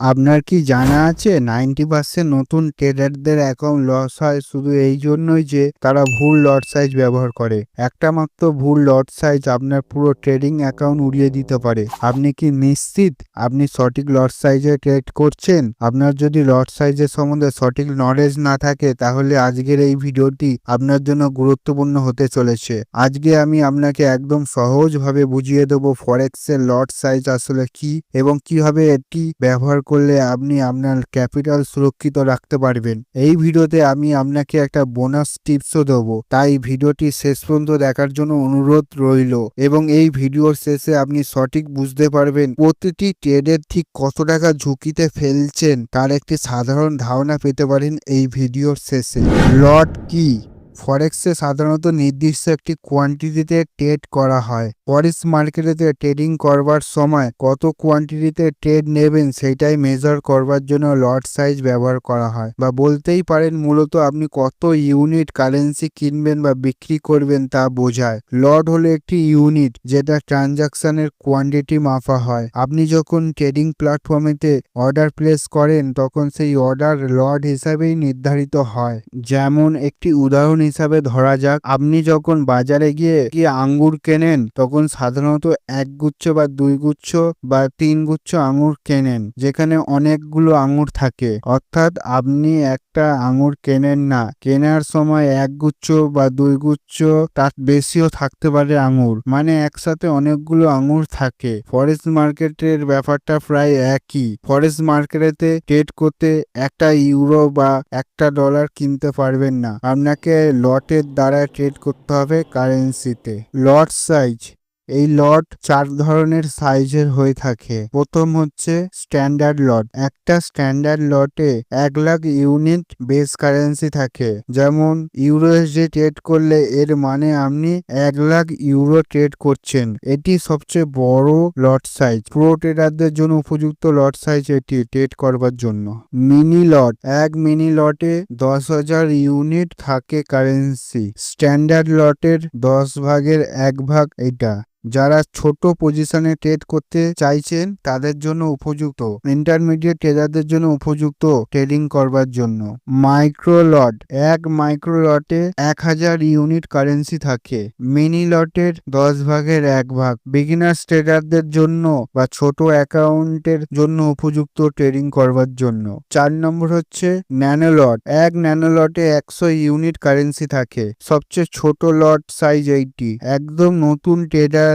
আপনার কি জানা আছে? নাইনটি পার্সেন্ট নতুন ট্রেডারদের অ্যাকাউন্ট লস হয় শুধু এই জন্যই যে তারা ভুল লট সাইজ ব্যবহার করে। একটা মাত্র ভুল লট সাইজ আপনার পুরো ট্রেডিং অ্যাকাউন্ট উড়িয়ে দিতে পারে। আপনি কি নিশ্চিত? আপনি সঠিক লট সাইজে ট্রেড করছেন? আপনার যদি লট সাইজের সম্বন্ধে সঠিক নলেজ না থাকে, তাহলে আজকের এই ভিডিওটি আপনার জন্য গুরুত্বপূর্ণ হতে চলেছে। আজকে আমি আপনাকে একদম সহজভাবে বুঝিয়ে দেবো ফরেক্সের লট সাইজ আসলে কি এবং কীভাবে এটি ব্যবহার করলে আপনি আপনার ক্যাপিটাল সুরক্ষিত রাখতে পারবেন। এই ভিডিওতে আমি আপনাকে একটা বোনাস টিপসও দেবো। তাই ভিডিওটি শেষ পর্যন্ত দেখার জন্য অনুরোধ রইল এবং এই ভিডিওর শেষে আপনি সঠিক বুঝতে পারবেন প্রতিটি ট্রেডের ঠিক কত টাকা ঝুঁকিতে ফেলছেন, তার একটি সাধারণ ধারণা পেতে পারেন এই ভিডিওর শেষে। লট কি? ফরেক্সে সাধারণত নির্দিষ্ট একটি কোয়ান্টিটিতে ট্রেড করা হয়। ফরেক্স মার্কেটেতে ট্রেডিং করবার সময় কত কোয়ান্টিটিতে ট্রেড নেবেন সেটাই মেজার করবার জন্য লট সাইজ ব্যবহার করা হয়। বা বলতেই পারেন মূলত আপনি কত ইউনিট কারেন্সি কিনবেন বা বিক্রি করবেন তা বোঝায়। লট হলো একটি ইউনিট যেটা ট্রানজাকশনের কোয়ান্টিটি মাফা হয়। আপনি যখন ট্রেডিং প্ল্যাটফর্মেতে অর্ডার প্লেস করেন তখন সেই অর্ডার লট হিসাবেই নির্ধারিত হয়। যেমন একটি উদাহরণ হিসাবে ধরা যাক, আপনি যখন বাজারে গিয়ে কি আঙ্গুর কেনেন, তখন সাধারণত এক গুচ্ছ বা দুই গুচ্ছ বা তিন গুচ্ছ আঙুর কেনেন, যেখানে অনেকগুলো আঙুর থাকে। অর্থাৎ আপনি একটা আঙুর কেনেন না, কেনার সময় এক গুচ্ছ বা দুই গুচ্ছ, তার বেশিও থাকতে পারে আঙুর মানে একসাথে অনেকগুলো আঙুর থাকে। ফরেস্ট মার্কেটের ব্যাপারটা প্রায় একই। ফরেস্ট মার্কেটেতে ট্রেড করতে একটা ইউরো বা একটা ডলার কিনতে পারবেন না। আপনাকে লটের দ্বারা ট্রেড করতে হবে কারেন্সিতে লট সাইজ এই লট চার ধরনের সাইজের হয়ে থাকে। প্রথম হচ্ছে স্ট্যান্ডার্ড লট। একটা স্ট্যান্ডার্ড লটে এক লাখ ইউনিট বেস কারেন্সি থাকে। যেমন ইউরো ইউরোএসডি ট্রেড করলে এর মানে আপনি এক লাখ ইউরো ট্রেড করছেন। এটি সবচেয়ে বড় লট সাইজ। প্রো ট্রেডারদের জন্য উপযুক্ত লট সাইজ এটি ট্রেড করবার জন্য। Mini lot. এক মিনি লটে দশ হাজার ইউনিট থাকে কারেন্সি। স্ট্যান্ডার্ড লটের দশ ভাগের এক ভাগ এটা। যারা ছোট পজিশনে ট্রেড করতে চাইছেন, তাদের জন্য উপযুক্ত। ইন্টারমিডিয়েট ট্রেডারদের জন্য উপযুক্ত ট্রেডিং করবার জন্য। মাইক্রো লট এক মাইক্রো লটে এক হাজার ইউনিট কারেন্সি থাকে। মিনি লটের দশ ভাগের এক ভাগ। বিগিনার্স ট্রেডারদের জন্য বা ছোট অ্যাকাউন্টের জন্য উপযুক্ত ট্রেডিং করবার জন্য। চার নম্বর হচ্ছে ন্যানো লট এক ন্যানো লটে একশো ইউনিট কারেন্সি থাকে। সবচেয়ে ছোট লট সাইজ এইটি একদম নতুন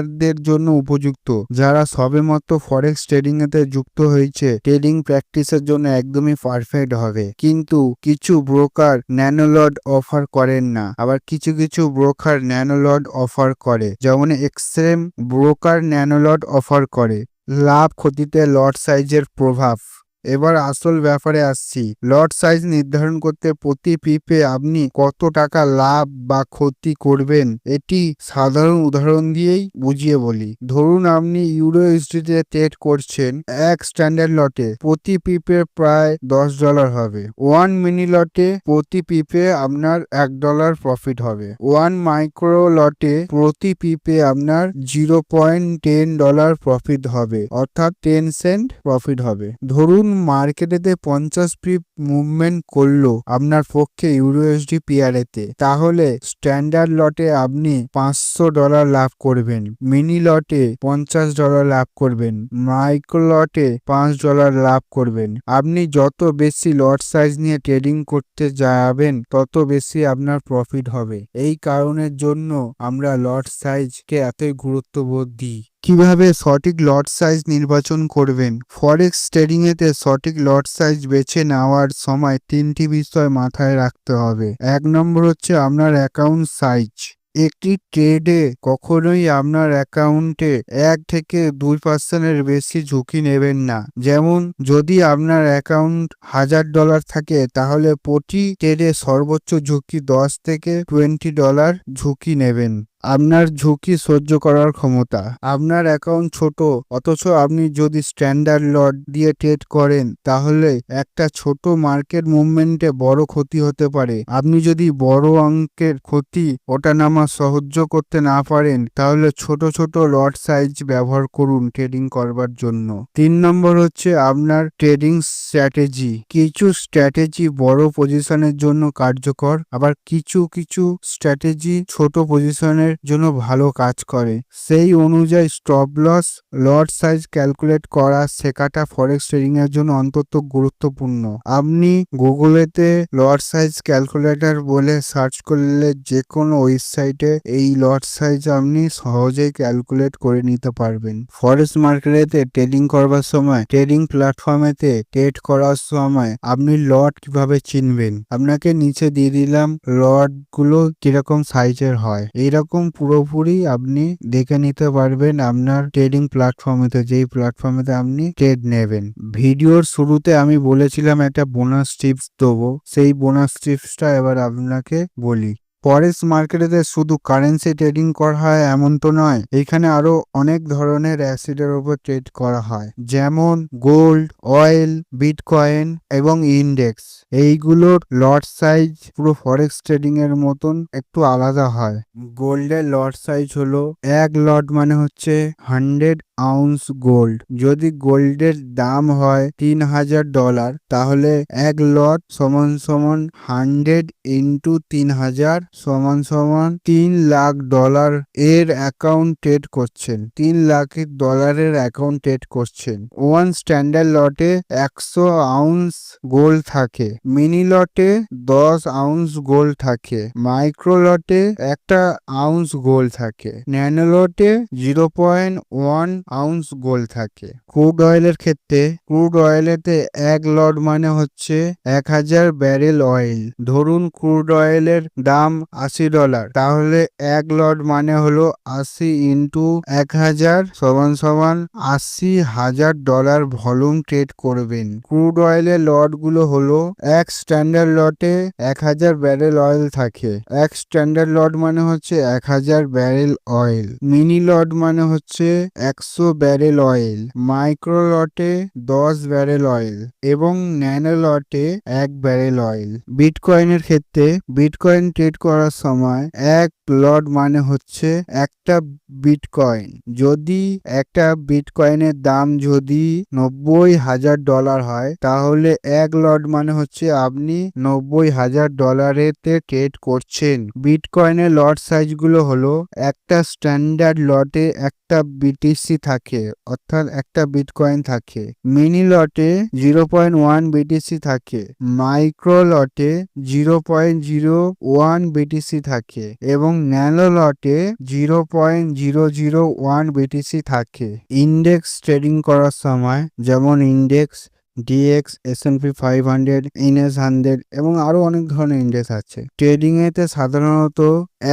ট্রেডারদের জন্য উপযুক্ত, যারা সবেমাত্র ফরেক্স ট্রেডিং এতে যুক্ত হয়েছে, ট্রেডিং প্র্যাকটিসের জন্য একদমই পারফেক্ট হবে। কিন্তু কিছু ব্রোকার ন্যানোলড অফার করেন না। আবার কিছু কিছু ব্রোকার ন্যানোলড অফার করে, যেমন এক্সট্রেম ব্রোকার ন্যানোলড অফার করে। লাভ ক্ষতিতে লট সাইজের প্রভাব। এবার আসল ব্যাপারে আসছি। লট সাইজ নির্ধারণ করতে প্রতি পিপে আপনি কত টাকা লাভ বা ক্ষতি করবেন, এটি সাধারণ উদাহরণ দিয়েই বুঝিয়ে বলি। ধরুন আপনি ইউরো ইউএসডিতে ট্রেড করছেন এক স্ট্যান্ডার্ড লটে, প্রতি পিপে প্রায় দশ ডলার হবে। ওয়ান মিনি লটে প্রতি পিপে আপনার এক ডলার প্রফিট হবে। ওয়ান মাইক্রো লটে প্রতি পিপে আপনার zero point ten dollar profit হবে, অর্থাৎ টেন সেন্ট প্রফিট হবে। ধরুন মার্কেটেতে পঞ্চাশ পিপ মুভমেন্ট করল আপনার পক্ষে ইউরোএসডি পিয়ারেতে তাহলে স্ট্যান্ডার্ড লটে আপনি পাঁচশো ডলার লাভ করবেন। মিনি লটে পঞ্চাশ ডলার লাভ করবেন। মাইক্রো লটে পাঁচ ডলার লাভ করবেন। আপনি যত বেশি লট সাইজ নিয়ে ট্রেডিং করতে যাবেন, তত বেশি আপনার প্রফিট হবে। এই কারণের জন্য আমরা লট সাইজকে এতই গুরুত্ববোধ দিই। কীভাবে সঠিক লট সাইজ নির্বাচন করবেন? ফরেক্স ট্রেডিং এতে সঠিক লট সাইজ বেছে নেওয়ার সময় তিনটি বিষয় মাথায় রাখতে হবে। এক নম্বর হচ্ছে আপনার অ্যাকাউন্ট সাইজ। একটি ট্রেডে কখনোই আপনার অ্যাকাউন্টে এক থেকে দুই পার্সেন্টের বেশি ঝুঁকি নেবেন না। যেমন, যদি আপনার অ্যাকাউন্ট হাজার ডলার থাকে, তাহলে প্রতি ট্রেডে সর্বোচ্চ ঝুঁকি দশ থেকে টোয়েন্টি ডলার ঝুঁকি নেবেন। আপনার ঝুঁকি সহ্য করার ক্ষমতা। আপনার অ্যাকাউন্ট ছোট, অথচ আপনি যদি স্ট্যান্ডার্ড লট দিয়ে ট্রেড করেন, তাহলে একটা ছোট মার্কেট মুভমেন্টে বড় ক্ষতি হতে পারে। আপনি যদি বড় অঙ্কের ক্ষতি ওঠানামা সহ্য করতে না পারেন, তাহলে ছোট ছোট লট সাইজ ব্যবহার করুন ট্রেডিং করবার জন্য। তিন নম্বর হচ্ছে আপনার ট্রেডিং স্ট্র্যাটেজি কিছু স্ট্র্যাটেজি বড় পজিশনের জন্য কার্যকর, আবার কিছু কিছু স্ট্র্যাটেজি ছোট পজিশনের জন্য ভালো কাজ করে। সেই অনুযায়ী stop loss lot size calculate করা শেখাটা ফরেক্স ট্রেডিং এর জন্য অন্তত গুরুত্বপূর্ণ। আপনি গুগলেতে লট সাইজ ক্যালকুলেটর বলে সার্চ করলে যে কোনো ওয়েবসাইটে এই লট সাইজ আপনি সহজেই ক্যালকুলেট করে নিতে পারবেন। ফরেক্স মার্কেটে ট্রেডিং করবার সময় ট্রেডিং প্ল্যাটফর্মেতে ট্রেড করার সময় আপনি লট কীভাবে চিনবেন? আপনাকে নিচে দিয়ে দিলাম লটগুলো কীরকম সাইজের হয়? এইরকম পুরোপুরি আপনি দেখে নিতে পারবেন আপনার ট্রেডিং প্ল্যাটফর্মেতে যেই প্ল্যাটফর্মেতে আপনি ট্রেড নেবেন। ভিডিওর শুরুতে আমি বলেছিলাম একটা বোনাস টিপস দেবো। সেই বোনাস টিপসটা এবার আপনাকে বলি। ফরেক্স মার্কেটেতে শুধু কারেন্সি ট্রেডিং করা হয় এমন তো নয়, এখানে আরও অনেক ধরনের অ্যাসিডের উপর ট্রেড করা হয়, যেমন গোল্ড, অয়েল, বিটকয়েন এবং ইন্ডেক্স। এইগুলোর লট সাইজ পুরো ফরেক্স ট্রেডিং এর মতন একটু আলাদা হয়। গোল্ডের লট সাইজ হলো এক লট মানে হচ্ছে হান্ড্রেড আউন্স গোল্ড যদি গোল্ডের দাম হয় তিন হাজার ডলার তাহলে এক লট সমান সমান হান্ড্রেড ইন্টু তিন হাজার সমান সমান তিন লাখ ডলার এর অ্যাকাউন্ট ট্রেড করছেন। তিন লাখ ডলারের অ্যাকাউন্ট ট্রেড করছেন। ওয়ান স্ট্যান্ডার্ড লটে একশো আউন্স গোল্ড থাকে। মিনি লটে দশ আউন্স গোল্ড থাকে। মাইক্রো লটে একটা আউন্স গোল্ড থাকে। ন্যানো লটে zero point one ounce gold থাকে। ক্রুড অয়েলের ক্ষেত্রে ক্রুড অয়েলেতে এক লট মানে হচ্ছে এক হাজার ব্যারেল অয়েল ধরুন ক্রুড অয়েলের দাম আশি ডলার তাহলে এক লট মানে হলো আশি ইন্টু এক হাজার সমান সমান আশি হাজার ডলার ভলিউম ট্রেড করবেন। ক্রুড অয়েলের লটগুলো হলো এক স্ট্যান্ডার্ড লটে এক হাজার ব্যারেল অয়েল থাকে। এক স্ট্যান্ডার্ড লট মানে হচ্ছে এক হাজার ব্যারেল অয়েল মিনি লট মানে হচ্ছে একশো ব্যারেল অয়েল মাইক্রো লটে দশ ব্যারেল অয়েল এবং ন্যানো লটে এক ব্যারেল অয়েল। বিটকয়েনের ক্ষেত্রে বিটকয়েন ট্রেড করার সময় এক লট মানে হচ্ছে একটা বিটকয়েন। যদি একটা বিটকয়েনের দাম যদি নব্বই হাজার ডলার হয়, তাহলে এক লট মানে হচ্ছে আপনি নব্বই হাজার ডলারেতে ট্রেড করছেন। বিটকয়েনের লট সাইজগুলো হলো একটা স্ট্যান্ডার্ড লটে একটা বিটিসি থাকে, অর্থাৎ একটা বিটকয়েন থাকে। মিনি লটে জিরো পয়েন্ট ওয়ান বিটিসি থাকে মাইক্রো লটে zero point zero one BTC থাকে, এবং ন্যানো লটে zero point zero zero one BTC থাকে। ইন্ডেক্স ট্রেডিং করার সময়, যেমন index DX S and P five hundred NS hundred এবং আরও অনেক ধরনের ইন্ডেক্স আছে। ট্রেডিং এতে সাধারণত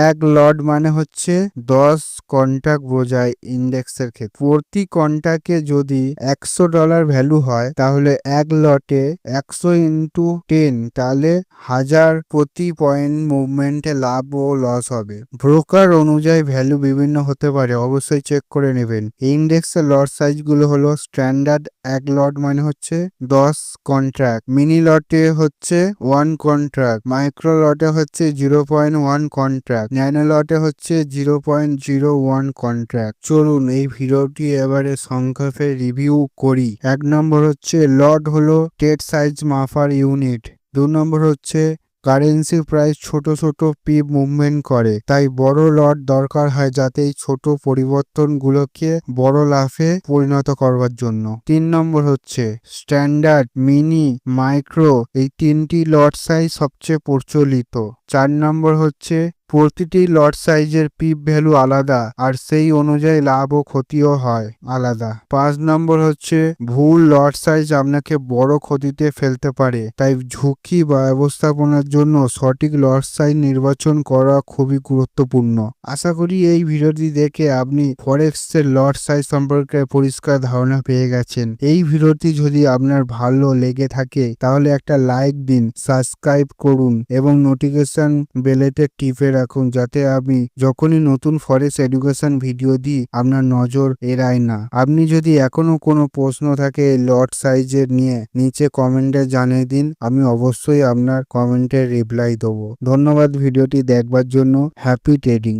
এক লট মানে হচ্ছে দশ কন্টাক্ট বোঝায় ইন্ডেক্সের ক্ষেত্রে। প্রতি কন্টাক্টে যদি একশো ডলার ভ্যালু হয়, তাহলে এক লটে একশো ইন্টু টেন তাহলে হাজার প্রতি পয়েন্ট মুভমেন্টে লাভ ও লস হবে। ব্রোকার অনুযায়ী ভ্যালু বিভিন্ন হতে পারে, অবশ্যই চেক করে নেবেন। ইন্ডেক্সের লট সাইজগুলো হলো স্ট্যান্ডার্ড এক লট মানে হচ্ছে দশ কন্ট্রাক্ট মিনি লটে হচ্ছে ওয়ান কন্ট্রাক্ট মাইক্রো লটে হচ্ছে zero point one contract nano লটে হচ্ছে zero point zero one contract চলুন এই ভিডিওটি এবারে সংক্ষেপে রিভিউ করি। এক নম্বর হচ্ছে লট হলো টেট সাইজ মাফার ইউনিট দু নম্বর হচ্ছে কারেন্সি প্রাইস ছোট ছোট পি মুভমেন্ট করে। তাই বড় লট দরকার হয় যাতে এই ছোট পরিবর্তনগুলোকে বড় লাভে পরিণত করবার জন্য। তিন নম্বর হচ্ছে, স্ট্যান্ডার্ড, মিনি, মাইক্রো এই তিনটি লট সাইজ সবচেয়ে প্রচলিত। চার নম্বর হচ্ছে প্রতিটি লট সাইজের পিপ ভ্যালু আলাদা আর সেই অনুযায়ী লাভ ও ক্ষতিও হয়, আলাদা। পাঁচ নম্বর হচ্ছে, ভুল লট সাইজ আপনাকে বড় ক্ষতিতে ফেলতে পারে, তাই ঝুঁকি ব্যবস্থাপনার জন্য সঠিক লট সাইজ নির্বাচন করা খুবই গুরুত্বপূর্ণ। আশা করি এই ভিডিওটি দেখে আপনি ফরেক্সের লট সাইজ সম্পর্কে পরিষ্কার ধারণা পেয়ে গেছেন। এই ভিডিওটি যদি আপনার ভালো লেগে থাকে, তাহলে একটা লাইক দিন, সাবস্ক্রাইব করুন এবং নোটিফিকেশন বেলেতে টিপে রাখুন যাতে আমি যখনই নতুন ফরেস্ট এডুকেশন ভিডিও দিই, আপনার নজর এড়ায় না। আপনি যদি এখনও কোনো প্রশ্ন থাকে লট সাইজের নিয়ে, নিচে কমেন্টে জানিয়ে দিন, আমি অবশ্যই আপনার কমেন্টের রিপ্লাই দেবো। ধন্যবাদ ভিডিওটি দেখবার জন্য। Happy trading